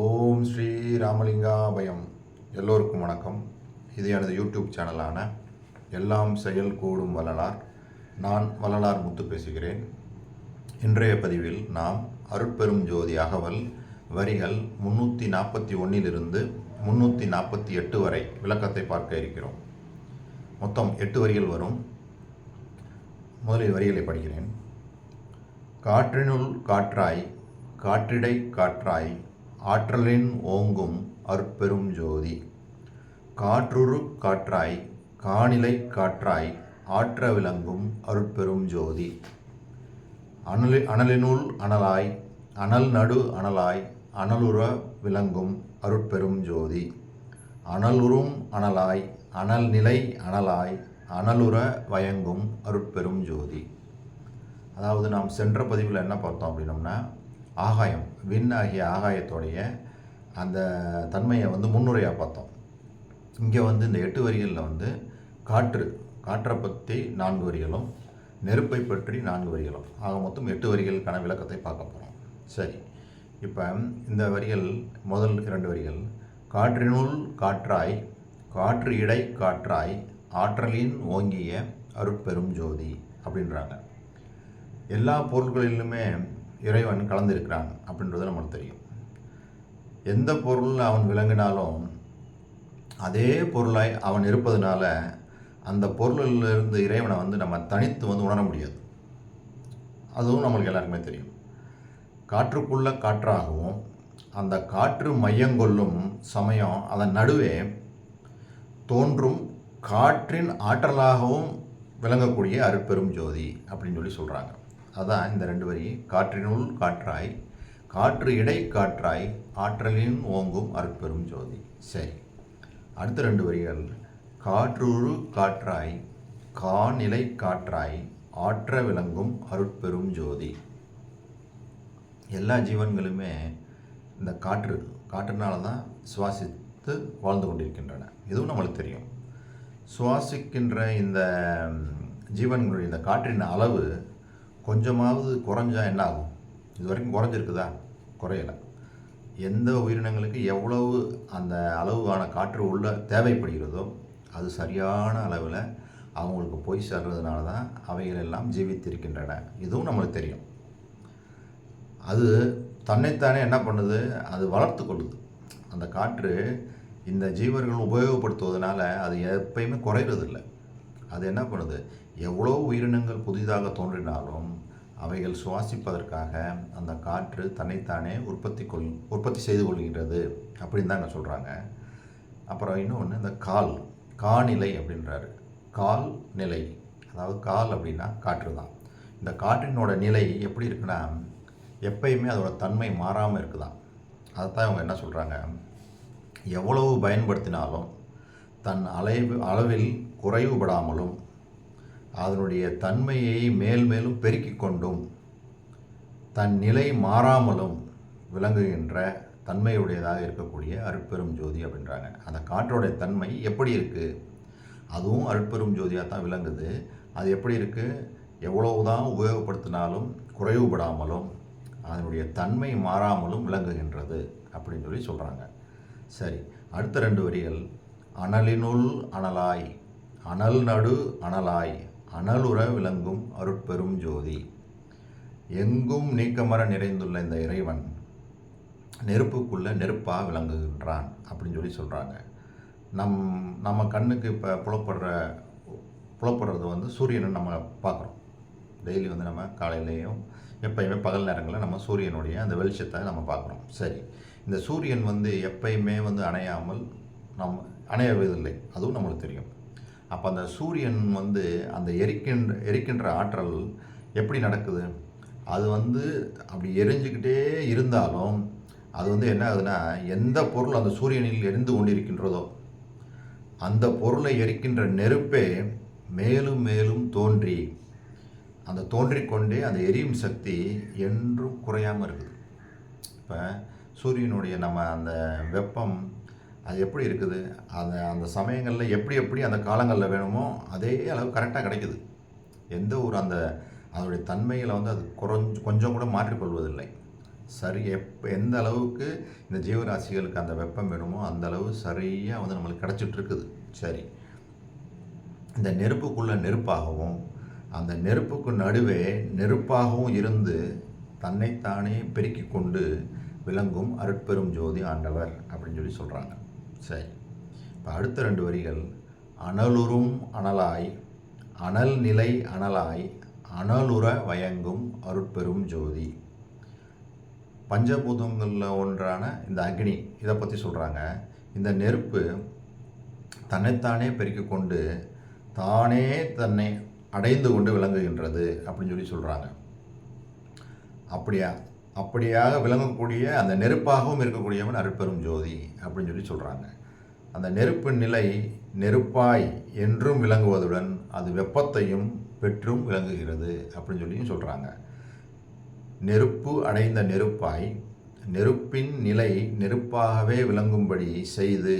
ஓம் ஸ்ரீ ராமலிங்காபயம். எல்லோருக்கும் வணக்கம். இது எனது யூடியூப் சேனலான எல்லாம் செயல் கூடும் வள்ளலார். நான் வள்ளலார் முத்து பேசுகிறேன். இன்றைய பதிவில் நாம் அருட்பெரும் ஜோதி அகவல் வரிகள் முன்னூற்றி நாற்பத்தி ஒன்றிலிருந்து முன்னூற்றி நாற்பத்தி எட்டு வரை விளக்கத்தை பார்க்க இருக்கிறோம். மொத்தம் எட்டு வரிகள் வரும். முதலில் வரிகளை படிக்கிறேன். காற்றினுள் காற்றாய் காற்றிடை காற்றாய் ஆற்றலின் ஓங்கும் அற்பெரும் ஜோதி. காற்றுரு காற்றாய் காணிலை காற்றாய் ஆற்ற விளங்கும் அருட்பெரும் ஜோதி. அனலி அனலினுள் அனலாய் அனல் நடு அனலாய் அனலுற விளங்கும் அருட்பெரும் ஜோதி. அனலுறும் அனலாய் அனல் நிலை அனலாய் அனலுற வயங்கும் அருட்பெரும் ஜோதி. அதாவது நாம் சென்ற பதிவில் என்ன பார்த்தோம் அப்படின்னம்னா ஆகாயம் விண் ஆகிய ஆகாயத்தோடைய அந்த தன்மையை வந்து முன்னுரையாக பார்த்தோம். இங்கே வந்து இந்த எட்டு வரிகளில் வந்து காற்று காற்றை பற்றி நான்கு வரிகளும் நெருப்பை பற்றி நான்கு வரிகளும். ஆக மொத்தம் எட்டு வரிகளுக்கான விளக்கத்தை பார்க்க போகிறோம் சரி. இப்போ இந்த வரிகள் முதல் இரண்டு வரிகள். காற்றினுள் காற்றாய் காற்று இடை காற்றாய் ஆற்றலின் ஓங்கிய அருட்பெரும் ஜோதி அப்படின்றாங்க. எல்லா பொருட்களிலுமே இறைவன் கலந்திருக்கிறான் அப்படின்றது நமக்கு தெரியும். எந்த பொருள் அவன் விளங்கினாலும் அதே பொருளாய் அவன் இருப்பதனால அந்த பொருளிலிருந்து இறைவனை வந்து நம்ம தனித்து வந்து உணர முடியாது. அதுவும் நம்மளுக்கு எல்லாருக்குமே தெரியும். காற்றுக்குள்ள காற்றாகவும் அந்த காற்று மையங்கொள்ளும் சமயம் அதன் நடுவே தோன்றும் காற்றின் ஆற்றலாகவும் விளங்கக்கூடிய அருட்பெரும் ஜோதி அப்படின்னு சொல்லி சொல்கிறாங்க அதான் இந்த ரெண்டு வரி. காற்றினுள் காற்றாய் காற்று இடை காற்றாய் ஆற்றலின் ஓங்கும் அருட்பெரும் ஜோதி. சரி. அடுத்த ரெண்டு வரிகள். காற்றுரு காற்றாய் காநிலை காற்றாய் ஆற்ற விளங்கும் அருட்பெரும் ஜோதி. எல்லா ஜீவன்களுமே இந்த காற்று காற்றுனால தான் சுவாசித்து வாழ்ந்து கொண்டிருக்கின்றன. இதுவும் நம்மளுக்கு தெரியும். சுவாசிக்கின்ற இந்த ஜீவன்களுடைய இந்த காற்றின் அளவு கொஞ்சமாவது குறைஞ்சா என்ன ஆகும் இது வரைக்கும் குறைஞ்சிருக்குதா? குறையலை. எந்த உயிரினங்களுக்கு எவ்வளவு அந்த அளவுக்கான காற்று உள்ள தேவைப்படுகிறதோ அது சரியான அளவில் அவங்களுக்கு போய் சேர்றதுனால தான் அவைகள் எல்லாம் ஜீவித்திருக்கின்றன. இதுவும் நம்மளுக்கு தெரியும். அது தன்னைத்தானே என்ன பண்ணுது? அது வளர்த்து கொள்ளுது. அந்த காற்று இந்த ஜீவர்கள் உபயோகப்படுத்துவதனால அது எப்பயுமே குறையிறதில்லை. அது என்ன பண்ணுது? எவ்வளோ உயிரினங்கள் புதிதாக தோன்றினாலும் அவைகள் சுவாசிப்பதற்காக அந்த காற்று தன்னைத்தானே உற்பத்தி கொள் உற்பத்தி செய்து கொள்கின்றது அப்படின்னு தாங்க சொல்கிறாங்க அப்புறம் இன்னொன்று இந்த கால் காநிலை அப்படின்றாரு. கால் நிலை. அதாவது கால் அப்படின்னா காற்று தான் இந்த காற்றினோட நிலை எப்படி இருக்குன்னா எப்பயுமே அதோடய தன்மை மாறாமல் இருக்குதான். அதைத்தான் அவங்க என்ன சொல்கிறாங்க எவ்வளவு பயன்படுத்தினாலும் தன் அளவு அளவில் குறைவுபடாமலும் அதனுடைய தன்மையை மேல் மேலும் பெருக்கிக் கொண்டும் தன் நிலை மாறாமலும் விளங்குகின்ற தன்மையுடையதாக இருக்கக்கூடிய அருட்பெரும் ஜோதி அப்படின்றாங்க. அந்த காற்றோடைய தன்மை எப்படி இருக்குது அதுவும் அருட்பெரும் ஜோதியாக தான் விளங்குது. அது எப்படி இருக்குது எவ்வளவு தான் உபயோகப்படுத்தினாலும் குறைவுபடாமலும் அதனுடைய தன்மை மாறாமலும் விளங்குகின்றது அப்படின்னு சொல்லி சொல்கிறாங்க சரி அடுத்த ரெண்டு வரிகள். அனலினுள் அனலாய் அனல் நடு அனலாய். அனலுற விளங்கும் அருட்பெரும் ஜோதி. எங்கும் நீக்கமர நிறைந்துள்ள இந்த இறைவன் நெருப்புக்குள்ளே நெருப்பாக விளங்குகின்றான் அப்படின்னு சொல்லி சொல்கிறாங்க நம் நம்ம கண்ணுக்கு இப்போ புலப்படுற புலப்படுறது வந்து சூரியனை நம்ம பார்க்குறோம். டெய்லி வந்து நம்ம காலையிலேயும் எப்பயுமே பகல் நேரங்களில் நம்ம சூரியனுடைய அந்த வெளிச்சத்தை நம்ம பார்க்குறோம். சரி இந்த சூரியன் வந்து எப்பயுமே வந்து அணையாமல் நம் அணையவதில்லை. அதுவும் நம்மளுக்கு தெரியும். அப்போ அந்த சூரியன் வந்து அந்த எரிக்கின்ற எரிக்கின்ற ஆற்றல் எப்படி நடக்குது? அது வந்து அப்படி எரிஞ்சுக்கிட்டே இருந்தாலும் அது வந்து என்ன ஆகுதுன்னா எந்த பொருள் அந்த சூரியனில் எரிந்து கொண்டிருக்கின்றதோ அந்த பொருளை எரிக்கின்ற நெருப்பே மேலும் மேலும் தோன்றி அந்த தோன்றிக்கொண்டே அந்த எரியும் சக்தி என்றும் குறையாமல் இருக்குது. இப்போ சூரியனுடைய நம்ம அந்த வெப்பம் அது எப்படி இருக்குது? அந்த அந்த சமயங்களில் எப்படி எப்படி அந்த காலங்களில் வேணுமோ அதே அளவு கரெக்டாக கிடைக்குது. எந்த ஒரு அந்த அதனுடைய தன்மையில் வந்து அது குறைஞ்சு கொஞ்சம் கூட மாற்றிக்கொள்வதில்லை. சரி எப் எந்த அளவுக்கு இந்த ஜீவராசிகளுக்கு அந்த வெப்பம் வேணுமோ அந்த அளவு சரியாக வந்து நம்மளுக்கு கிடச்சிட்ருக்குது. சரி. இந்த நெருப்புக்குள்ள நெருப்பாகவும் அந்த நெருப்புக்கு நடுவே நெருப்பாகவும் இருந்து தன்னைத்தானே பெருக்கிக் கொண்டு விளங்கும் அருட்பெரும் ஜோதி ஆண்டவர் அப்படின்னு சொல்லி சொல்கிறாங்க சரி. இப்போ அடுத்த ரெண்டு வரிகள். அனலுறும் அனலாய் அனல் நிலை அனலாய் அனலுற வயங்கும் அருட்பெரும் ஜோதி. பஞ்சபூதங்களில் ஒன்றான இந்த அக்னி இதை பற்றி சொல்கிறாங்க இந்த நெருப்பு தன்னைத்தானே பெருக்கிக் கொண்டு தானே தன்னை அடைந்து கொண்டு விளங்குகின்றது அப்படின்னு சொல்லி சொல்கிறாங்க அப்படியா? அப்படியாக விளங்கக்கூடிய அந்த நெருப்பாகவும் இருக்கக்கூடியவன் அருட்பெரும் ஜோதி அப்படின்னு சொல்லி சொல்கிறாங்க அந்த நெருப்பு நிலை நெருப்பாய் என்றும் விளங்குவதுடன் அது வெப்பத்தையும் பெற்றும் விளங்குகிறது அப்படின்னு சொல்லியும் சொல்கிறாங்க நெருப்பு அடைந்த நெருப்பாய் நெருப்பின் நிலை நெருப்பாகவே விளங்கும்படி செய்து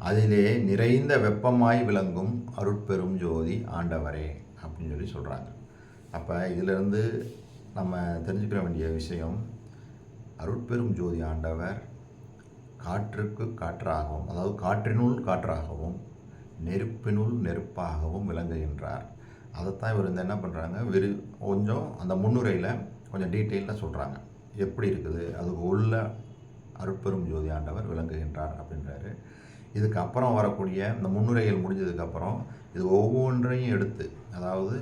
அதிலே நிறைந்த வெப்பமாய் விளங்கும் அருட்பெரும் ஜோதி ஆண்டவரே அப்படின்னு சொல்லி சொல்கிறாங்க அப்போ இதிலிருந்து நம்ம தெரிஞ்சுக்கிற வேண்டிய விஷயம் அருட்பெரும் ஜோதி ஆண்டவர் காற்றுக்கு காற்றாகவும் அதாவது காற்றினுள் காற்றாகவும் நெருப்பினுள் நெருப்பாகவும் விளங்குகின்றார். அதைத்தான் இவர் இந்த என்ன பண்ணுறாங்க விரு கொஞ்சம் அந்த முன்னுரையில் கொஞ்சம் டீட்டெயிலாக சொல்கிறாங்க எப்படி இருக்குது? அதுக்கு உள்ள அருட்பெரும் ஜோதி ஆண்டவர் விளங்குகின்றார் அப்படின்றாரு. இதுக்கப்புறம் வரக்கூடிய இந்த முன்னுரைகள் முடிஞ்சதுக்கப்புறம் இது ஒவ்வொன்றையும் எடுத்து அதாவது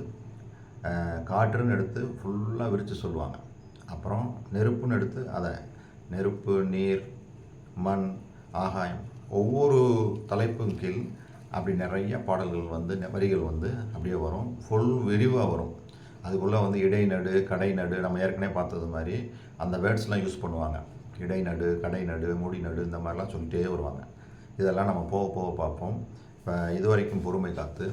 காற்றுன்னு எடுத்து ஃபுல்லாக விரித்து சொல்லுவாங்க. அப்புறம் நெருப்புன்னு எடுத்து அதை நெருப்பு நீர் மண் ஆகாயம் ஒவ்வொரு தலைப்பும் கீழ் அப்படி நிறைய பாடல்கள் வந்து நெ- வரிகள் வந்து அப்படியே வரும். ஃபுல் விரிவாக வரும். அதுக்குள்ளே வந்து இடைநடு கடைநடு நம்ம ஏற்கனவே பார்த்தது மாதிரி அந்த வேர்ட்ஸ்லாம் யூஸ் பண்ணுவாங்க. இடைநடு கடைநடு முடிநடு இந்த மாதிரிலாம் சொல்லிட்டே வருவாங்க. இதெல்லாம் நம்ம போக போக பார்ப்போம். இப்போ இதுவரைக்கும் பொறுமை காத்து